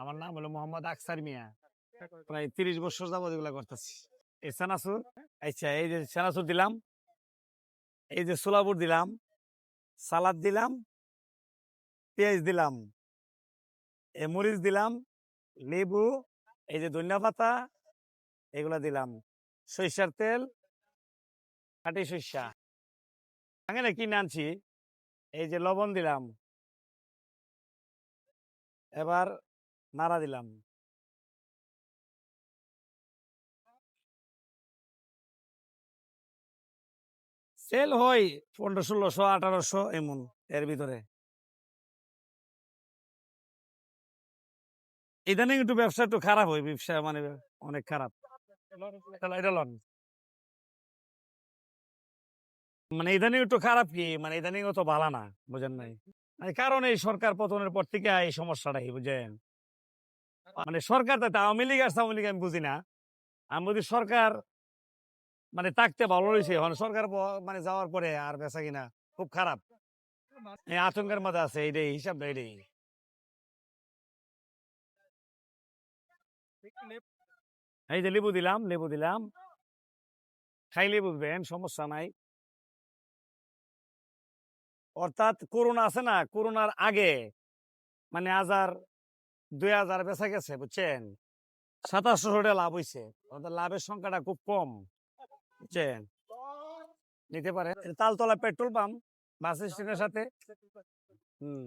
আমার নাম হলো মোহাম্মদ আকসার মিয়া। প্রায় তিরিশ বছর যাবত এগুলা করতেছি। এই চানাচুর আচ্ছা এই যে চানাচুর দিলাম এই যে সোলাপুর দিলাম সালাদ দিলাম পেঁয়াজ দিলাম এ মরিচ দিলাম লেবু এই যে ধনিয়া পাতা এগুলা দিলাম। সরিষার তেল খাটি সরিষা। এখানে কিনে আনছি এই যে লবণ দিলাম। এবার নাড়া দিলাম। সেল হয় পনেরো, ষোলোশো, আঠারোশো এমন এর ভিতরে। ইদানিং একটু ব্যবসা একটু খারাপ হয়, ব্যবসা মানে অনেক খারাপ। মানে ইদানিং একটু খারাপ কি? মানে ইদানিং তো ভালো না, বুঝেন নাই। মানে কারণ এই সরকার পতনের পর থেকে এই সমস্যাটাই, বুঝেন? মানে সরকার তো আওয়ামী লীগ আর আওয়ামী লীগ আমি বুঝি না। আমি বুঝি সরকার মানে থাকতে ভালো রয়েছে এখন। সরকার মানে যাওয়ার পরে আর বেচা কিনা খুব খারাপ। আতঙ্কের মধ্যে আছে, এইটাই হিসাবটা এইটাই। এই যে লেবু দিলাম লেবু দিলাম। খাইলে বুঝবেন সমস্যা নাই। অর্থাৎ করোনা আছে না করোনার আগে মানে হাজার দুই হাজার বেচা গেছে, বুঝছেন? সাতাশশো টাকা লাভ হয়েছে আমাদের লাভের সংখ্যাটা খুব কম, বুঝছেন? নিতে পারে তালতলা পেট্রোল পাম্প, বাস স্ট্যান্ডের সাথে। হুম।